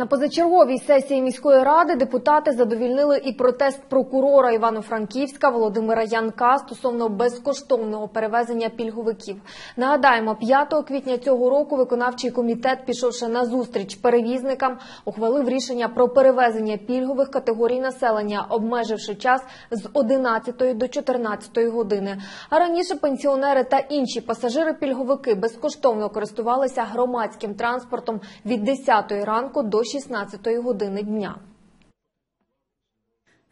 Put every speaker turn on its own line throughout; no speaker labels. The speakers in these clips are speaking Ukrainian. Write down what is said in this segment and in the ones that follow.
На позачерговій сесії міської ради депутати задовільнили і протест прокурора Івано-Франківська Володимира Янка стосовно безкоштовного перевезення пільговиків. Нагадаємо, 5 квітня цього року виконавчий комітет, пішовши на зустріч перевізникам, ухвалив рішення про перевезення пільгових категорій населення, обмеживши час з 11 до 14 години. А раніше пенсіонери та інші пасажири-пільговики безкоштовно користувалися громадським транспортом від 10 ранку до 16 години дня.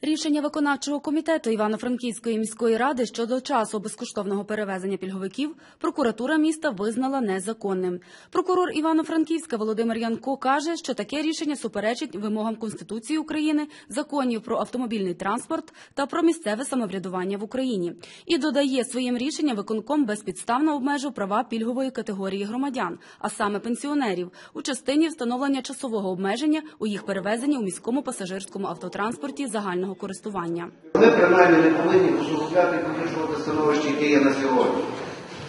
Рішення виконавчого комітету Івано-Франківської міської ради щодо часу безкоштовного перевезення пільговиків прокуратура міста визнала незаконним. Прокурор Івано-Франківська Володимир Янко каже, що таке рішення суперечить вимогам Конституції України, законів про автомобільний транспорт та про місцеве самоврядування в Україні. І додає своїм рішенням виконком безпідставно обмежив права пільгової категорії громадян, а саме пенсіонерів, у частині встановлення часового обмеження у їх перевезенні у міському пасажирському автотранспорті загального користування.
Ми принаймні не повинні і погіршувати становище, яке є на сьогодні.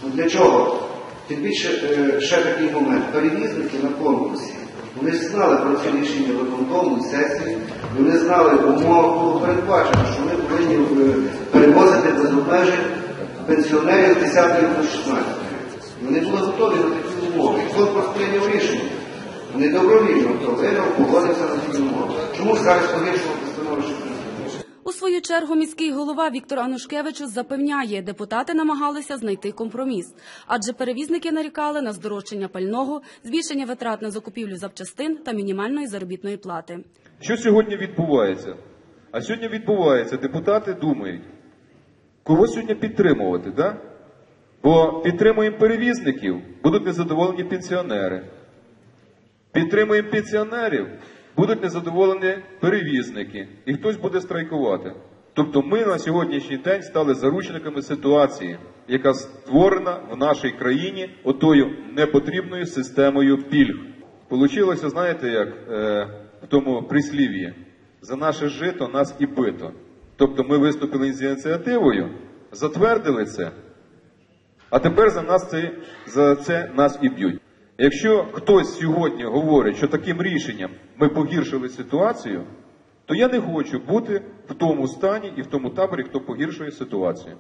Ну для чого? Тим більше е, ще такий момент. Перевізники на конкурсі. Вони знали про це рішення виконкому сесії, вони знали, в умовах було передбачено, що ми повинні е, перевозити без обмежень пенсіонерів з 10 до 16. І Вони були готові на такі умови. Конкурс прийняв рішення. Вони добровільно хто виграв, погодився на ці умови. Чому зараз погіршувати
свою чергу міський голова Віктор Анушкевичус запевняє, депутати намагалися знайти компроміс, адже перевізники нарікали на здорожчання пального, збільшення витрат на закупівлю запчастин та мінімальної заробітної плати.
Що сьогодні відбувається? А сьогодні відбувається, депутати думають, кого сьогодні підтримувати, да? Бо підтримуємо перевізників, будуть незадоволені пенсіонери. Підтримуємо пенсіонерів, будуть незадоволені перевізники, і хтось буде страйкувати. Тобто ми на сьогоднішній день стали заручниками ситуації, яка створена в нашій країні отою непотрібною системою пільг. Получилося, знаєте, як е, в тому прислів'ї, за наше жито нас і бито. Тобто ми виступили з ініціативою, затвердили це, а тепер за нас це, за це нас і б'ють. Якщо хтось сьогодні говорить, що таким рішенням ми погіршили ситуацію, то я не хочу бути в тому стані і в тому таборі, хто погіршує ситуацію.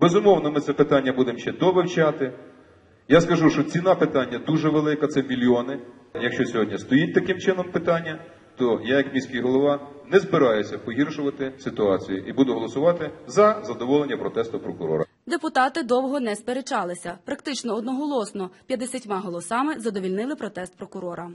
Безумовно, ми це питання будемо ще довивчати. Я скажу, що ціна питання дуже велика, це мільйони. Якщо сьогодні стоїть таким чином питання, то я, як міський голова, не збираюся погіршувати ситуацію і буду голосувати за задоволення протесту прокурора.
Депутати довго не сперечалися. Практично одноголосно 50 голосами задовільнили протест прокурора.